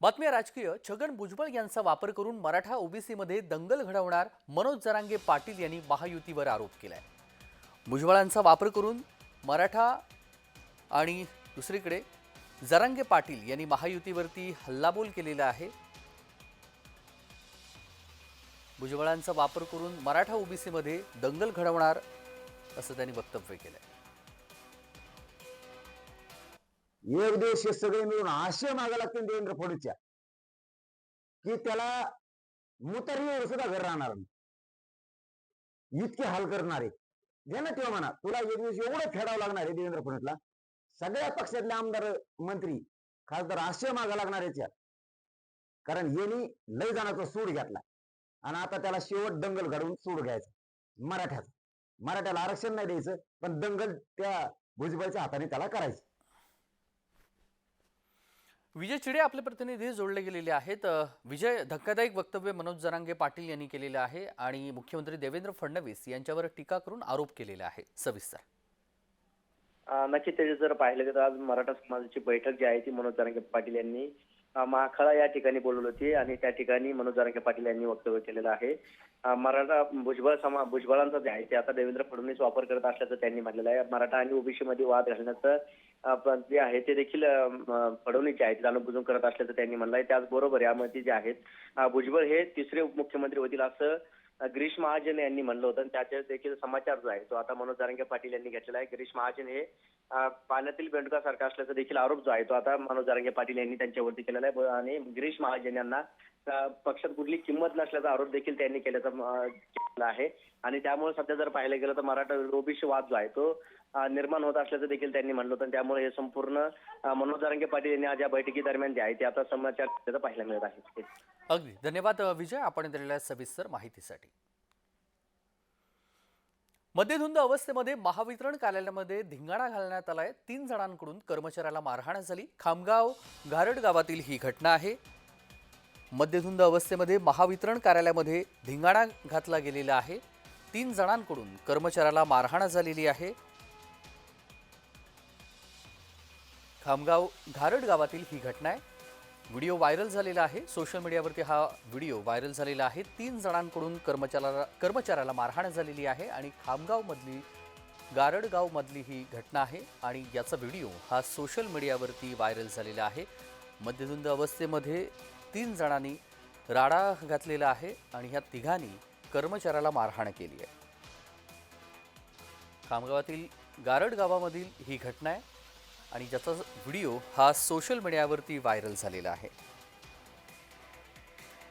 बातम्या राजकीय. छगन भुजबळ यांचा वापर करून मराठा ओबीसीमध्ये दंगल घडवणार मनोज जरांगे पाटील यांनी महायुतीवर आरोप केलाय. भुजबळांचा वापर करून मराठा आणि दुसरीकडे जरांगे पाटील यांनी महायुतीवरती हल्लाबोल केलेला आहे. भुजबळांचा वापर करून मराठा ओबीसीमध्ये दंगल घडवणार असं त्यांनी वक्तव्य केलंय. एक दिवस हे सगळे मिळून आशय मागा लागतील देवेंद्र फडणवीसच्या की त्याला मुतारीवर सुद्धा घर राहणार नाही. इतके हाल करणारे. घे ना तेव्हा म्हणा. तुला एक दिवस एवढं फेडावं लागणार आहे देवेंद्र फडणवीसला. सगळ्या पक्षातले आमदार मंत्री खासदार आशय मागा लागणार याच्या कारण यांनी लय जाण्याचा सूड घेतला. आणि आता त्याला शेवट दंगल घडवून सूड घ्यायचा. मराठ्याचा. मराठ्याला आरक्षण नाही द्यायचं. पण दंगल त्या भुजबळच्या हाताने त्याला करायचं. विजय चिडे आपले प्रतिनिधी जोडले गेलेले आहेत. विजय धक्कादायक वक्तव्य मनोज जरांगे पाटील यांनी केलेले आहे आणि मुख्यमंत्री देवेंद्र फडणवीस यांच्यावर टीका करून आरोप केलेला आहे. सविस्तर. नक्की ते जर पाहिलं तर आज मराठा समाजाची बैठक जी आहे ती मनोज जरांगे पाटील यांनी माखळा महाखळा या ठिकाणी बोलवली होती आणि त्या ठिकाणी मनोज जारंगे पाटील यांनी वक्तव्य केलेलं आहे. मराठा भुजबळ समा भुजबळांचं जे आहे ते आता देवेंद्र फडणवीस वापर करत असल्याचं त्यांनी म्हटलेलं आहे. मराठा आणि ओबीसी मध्ये वाद घालण्याचं जे आहे ते देखील अ, फडणवीस जे आहे जाणूनबुजून करत असल्याचं त्यांनी म्हणलं आहे. त्याचबरोबर यामध्ये जे आहेत भुजबळ हे तिसरे उपमुख्यमंत्री होतील असं गिरीश महाजन यांनी म्हणलं होतं. आणि त्याचे देखील समाचार जो आहे तो आता मनोज जारंगे पाटील यांनी घेतलेला आहे. गिरीश महाजन हे पाण्यातील बेंडकासारखा असल्याचा देखील आरोप जो आहे तो आता मनोज जारंगे पाटील यांनी त्यांच्यावरती केलेला आहे. आणि गिरीश महाजन यांना पक्षात कुठली किंमत नसल्याचा आरोप देखील त्यांनी केल्याचा आहे. आणि त्यामुळे सध्या जर पाहायला गेलं तर मराठा ओबीसी वाद जो आहे तो निर्माण होत असल्याचं देखील त्यांनी म्हणलं होतं. त्यामुळे हे संपूर्ण मनोज जारंगे पाटील यांनी आज या बैठकीदरम्यान जे आहे ते आता समाचार पाहायला मिळत आहे. अगदी. धन्यवाद विजय. आपण दिलेल्या सविस्तर माहितीसाठी. मध्यधुंद अवस्थेमध्ये महावितरण कार्यालयामध्ये धिंगाणा घालण्यात आलाय. तीन जणांकडून कर्मचाऱ्याला मारहाण झाली. खामगाव गारड गावातील ही घटना आहे. मद्यधुंद अवस्थेमध्ये महावितरण कार्यालयामध्ये धिंगाणा घातला गेलेला आहे. तीन जणांकडून कर्मचाऱ्याला मारहाण झालेली आहे. खामगाव घारड गावातील ही घटना आहे. व्हिडिओ व्हायरल झालेला आहे. सोशल मीडियावरती हा व्हिडिओ व्हायरल झालेला आहे. तीन जणांकडून कर्मचाऱ्याला कर्मचाऱ्याला मारहाण झालेली आहे आणि खामगावमधली गारडगावमधली ही घटना आहे आणि याचा व्हिडिओ हा सोशल मीडियावरती व्हायरल झालेला आहे. मध्यधुंद अवस्थेमध्ये तीन जणांनी राडा घातलेला आहे आणि ह्या तिघांनी कर्मचाऱ्याला मारहाण केली आहे. खामगावातील गारड गावामधील ही घटना आहे आणि ज्याचा व्हिडिओ हा सोशल मीडियावरती व्हायरल झालेला आहे.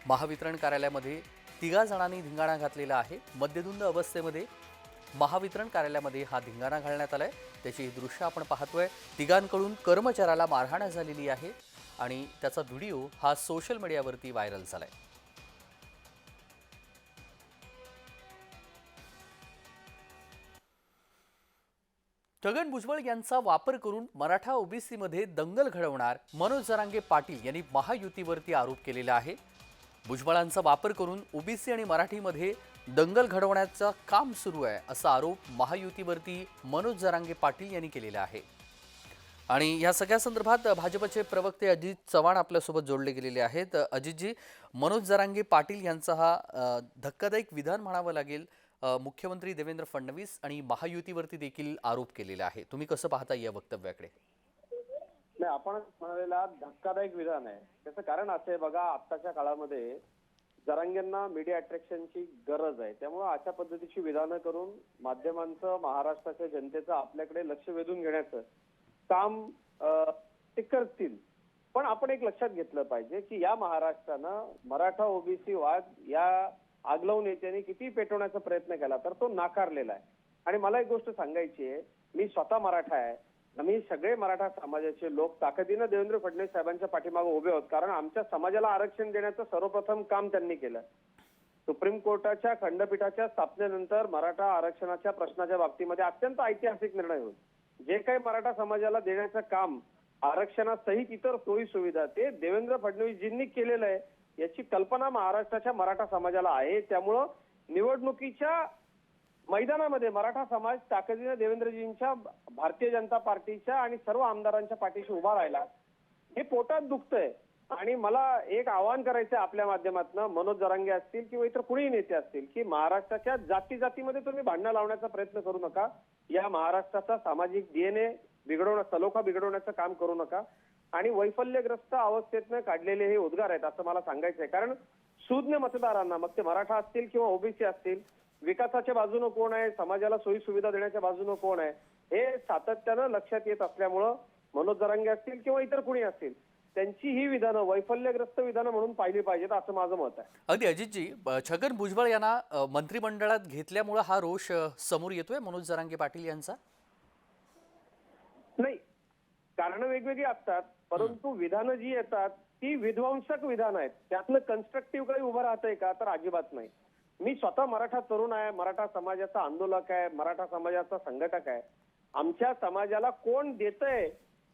महावितरण कार्यालयामध्ये तिघा जणांनी धिंगाणा घातलेला आहे. मद्यधुंद अवस्थेमध्ये महावितरण कार्यालयामध्ये हा धिंगाणा घालण्यात आलाय. त्याची दृश्य आपण पाहतोय. तिघांकडून कर्मचाऱ्याला मारहाण झालेली आहे. आणि त्याचा व्हिडिओ हा सोशल मीडियावरती व्हायरल झालाय. छगन भुजबळ यांचा वापर करून मराठा ओबीसीमध्ये दंगल घडवणार मनोज जरांगे पाटील यांनी महायुतीवरती आरोप केलेला आहे. भुजबळांचा वापर करून ओबीसी आणि मराठीमध्ये दंगल घडवण्याचं काम सुरू आहे असा आरोप महायुतीवरती मनोज जरांगे पाटील यांनी केलेला आहे. आणि या सगळ्या संदर्भात भाजपचे प्रवक्ते अजित चव्हाण आपल्यासोबत जोडले गेलेले आहेत. अजितजी मनोज जरांगे पाटील यांचा हा धक्कादायक विधान म्हणावं लागेल. मुख्यमंत्री देवेंद्र फडणवीस आणि महायुतीवरती देखील आरोप केलेला आहे तुम्ही कसं पाहता या वक्तव्याकडे? नाही आपण म्हणालेला धक्कादायक विधान आहे. त्याचं कारण असं आहे बघा आत्ताच्या काळामध्ये जरांगेंना मीडिया अट्रॅक्शनची गरज आहे. त्यामुळे अशा पद्धतीची विधानं करून माध्यमांचं महाराष्ट्राच्या जनतेचं आपल्याकडे लक्ष वेधून घेण्याचं काम ते करतील. पण आपण एक लक्षात घेतलं पाहिजे की या महाराष्ट्रानं मराठा ओबीसी वाद या आगलवून नेत्यांनी किती पेटवण्याचा प्रयत्न केला तर तो नाकारलेला आहे. आणि मला एक गोष्ट सांगायची आहे मी स्वतः मराठा आहे. आम्ही सगळे मराठा समाजाचे लोक ताकदीनं देवेंद्र फडणवीस साहेबांच्या पाठीमागे उभे आहोत कारण आमच्या समाजाला आरक्षण देण्याचं सर्वप्रथम काम त्यांनी केलं. सुप्रीम कोर्टाच्या खंडपीठाच्या स्थापनेनंतर मराठा आरक्षणाच्या प्रश्नाच्या बाबतीमध्ये अत्यंत ऐतिहासिक निर्णय होईल. जे काही मराठा समाजाला देण्याचं काम आरक्षणासहित इतर सोयी सुविधा ते देवेंद्र फडणवीसजींनी केलेलं आहे याची कल्पना महाराष्ट्राच्या मराठा समाजाला आहे. त्यामुळं निवडणुकीच्या मैदानामध्ये मराठा समाज ताकदीनं देवेंद्रजींच्या भारतीय जनता पार्टीच्या आणि सर्व आमदारांच्या पाठीशी उभा राहिला. हे पोटात दुखतंय. आणि मला एक आवाहन करायचं आहे आपल्या माध्यमातून मनोज जरांगे असतील किंवा इतर कुणीही नेते असतील की महाराष्ट्राच्या जाती जातीमध्ये तुम्ही भांडणं लावण्याचा प्रयत्न करू नका. या महाराष्ट्राचा सामाजिक डीएनए बिघडवणं सलोखा बिघडवण्याचं काम करू नका. आणि वैफल्यग्रस्त अवस्थेतनं काढलेले हे उद्गार आहेत असं मला सांगायचं आहे कारण सुज्ञ मतदारांना मग ते मराठा असतील किंवा ओबीसी असतील विकासाच्या बाजूनं कोण आहे समाजाला सोयी सुविधा देण्याच्या बाजूनं कोण आहे हे सातत्यानं लक्षात येत असल्यामुळं मनोज जरांगे असतील किंवा इतर कुणी असतील त्यांची ही विधानं वैफल्यग्रस्त विधानं म्हणून पाहिली पाहिजेत असं माझं मत आहे. अगदी अजितजी छगन भुजबळ यांना मंत्रिमंडळात घेतल्यामुळं हा रोष समोर येतोय? मनोज जरांगे पाटील यांचा? नाही. कारण वेगवेगळी असतात परंतु विधानं जी येतात ती विध्वंसक विधान आहेत. त्यातनं कन्स्ट्रक्टिव्ह काही उभं राहतंय का तर अजिबात नाही. मी स्वतः मराठा तरुण आहे मराठा समाजाचा आंदोलक आहे मराठा समाजाचा संघटक आहे. आमच्या समाजाला कोण देतंय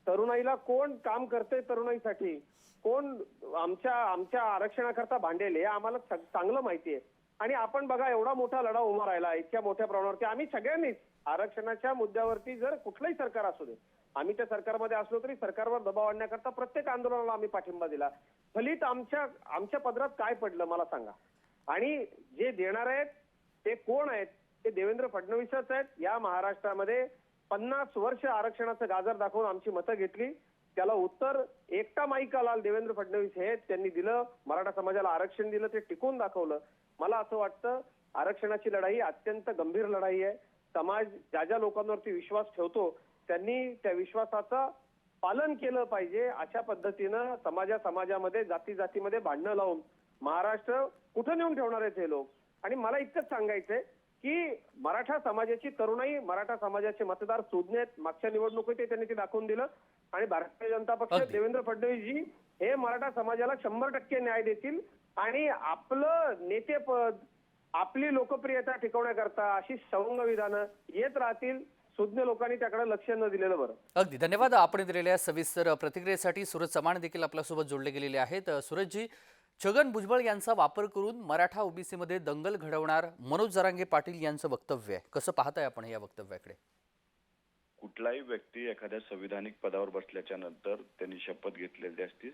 तरुणाईला कोण काम करते तरुणाईसाठी? कोण आमच्या आमच्या आरक्षणाकरता भांडेल हे आम्हाला चांगलं माहिती आहे. आणि आपण बघा एवढा मोठा लढा उभा राहिला इतक्या मोठ्या प्रमाणावरती आम्ही सगळ्यांनीच आरक्षणाच्या मुद्द्यावरती जर कुठलंही सरकार असू दे आम्ही त्या सरकारमध्ये असलो तरी सरकारवर दबाव आणण्याकरता प्रत्येक आंदोलनाला आम्ही पाठिंबा दिला. फलित आमच्या आमच्या पदरात काय पडलं मला सांगा. आणि जे देणार आहेत ते कोण आहेत? ते देवेंद्र फडणवीसच आहेत. या महाराष्ट्रामध्ये पन्नास वर्ष आरक्षणाचं गाजर दाखवून आमची मतं घेतली. त्याला उत्तर एकटा माईकालाल देवेंद्र फडणवीस हे त्यांनी दिलं. मराठा समाजाला आरक्षण दिलं ते टिकून दाखवलं. मला असं वाटतं आरक्षणाची लढाई अत्यंत गंभीर लढाई आहे. समाज ज्या ज्या लोकांवरती विश्वास ठेवतो त्यांनी त्या विश्वासाचं पालन केलं पाहिजे. अशा पद्धतीनं समाजा समाजामध्ये जाती जातीमध्ये भांडणं लावून महाराष्ट्र कुठं नेऊन ठेवणार आहेत हे लोक? आणि मला इतकंच सांगायचंय की मराठा समाजाची तरुणाई मराठा समाजाचे मतदार सुज्ञ आहेत मागच्या निवडणुकीत त्यांनी ते दाखवून दिलं. आणि भारतीय जनता पक्ष. देवेंद्र फडणवीसजी हे मराठा समाजाला शंभर टक्के न्याय देतील. आणि आपलं नेतेपद आपली लोकप्रियता टिकवण्याकरता अशी सवंग विधानं येत राहतील सुज्ञ लोकांनी त्याकडे लक्ष न दिलेलं बरं. अगदी. धन्यवाद. आपण दिलेल्या सविस्तर प्रतिक्रियेसाठी सूरज चव्हाण देखील आपल्यासोबत जोडले गेलेले आहेत. सूरजजी छगन भुजबळ यांचा वापर करून मराठा ओबीसीमध्ये दंगल घडवणार मनोज जरांगे पाटील यांचं वक्तव्य आहे. कसं पाहताय आपण या वक्तव्याकडे? कुठलाही व्यक्ती एखाद्या संविधानिक पदावर बसल्याच्या नंतर त्यांनी शपथ घेतलेली असती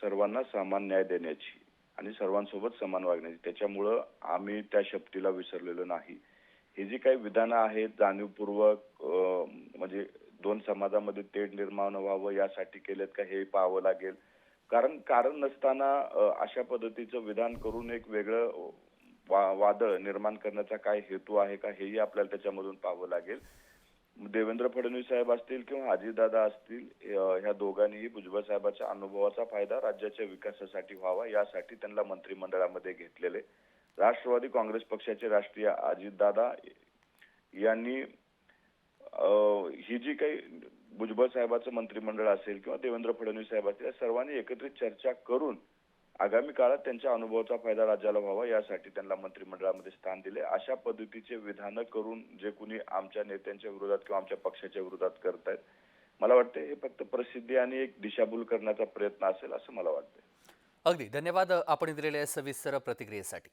सर्वांना समान न्याय देण्याची आणि सर्वांसोबत समान वागण्याची. त्याच्यामुळं आम्ही त्या शपथीला विसरलेलो नाही. ही जी काही विधानं आहेत जाणीवपूर्वक म्हणजे दोन समाजामध्ये तेढ निर्माण व्हावं यासाठी केलेत का हे पाहावं लागेल. कारण कारण नसताना अशा पद्धतीचं विधान करून एक वेगळं वा- वादळ निर्माण करण्याचा काय हेतू आहे का हेही आपल्याला त्याच्यामधून पाहावं लागेल. देवेंद्र फडणवीस साहेब असतील किंवा अजितदादा असतील ह्या दोघांनीही भुजबळ साहेबाच्या अनुभवाचा फायदा राज्याच्या विकासासाठी व्हावा यासाठी त्यांना मंत्रिमंडळामध्ये घेतलेले. राष्ट्रवादी काँग्रेस पक्षाचे राष्ट्रीय अजितदादा यांनी ही जी काही भुजबळ साहेबाचं मंत्रिमंडळ असेल किंवा देवेंद्र फडणवीस साहेब असतील या सर्वांनी एकत्रित चर्चा करून आगामी काळात त्यांच्या अनुभवाचा फायदा राज्याला व्हावा यासाठी त्यांना मंत्रिमंडळामध्ये स्थान दिले. अशा पद्धतीचे विधानं करून जे कुणी आमच्या नेत्यांच्या विरोधात किंवा आमच्या पक्षाच्या विरोधात करतायत मला वाटतं हे फक्त प्रसिद्धी आणि एक दिशाभूल करण्याचा प्रयत्न असेल असं मला वाटतं अगदी. धन्यवाद आपण दिलेल्या सविस्तर प्रतिक्रियेसाठी.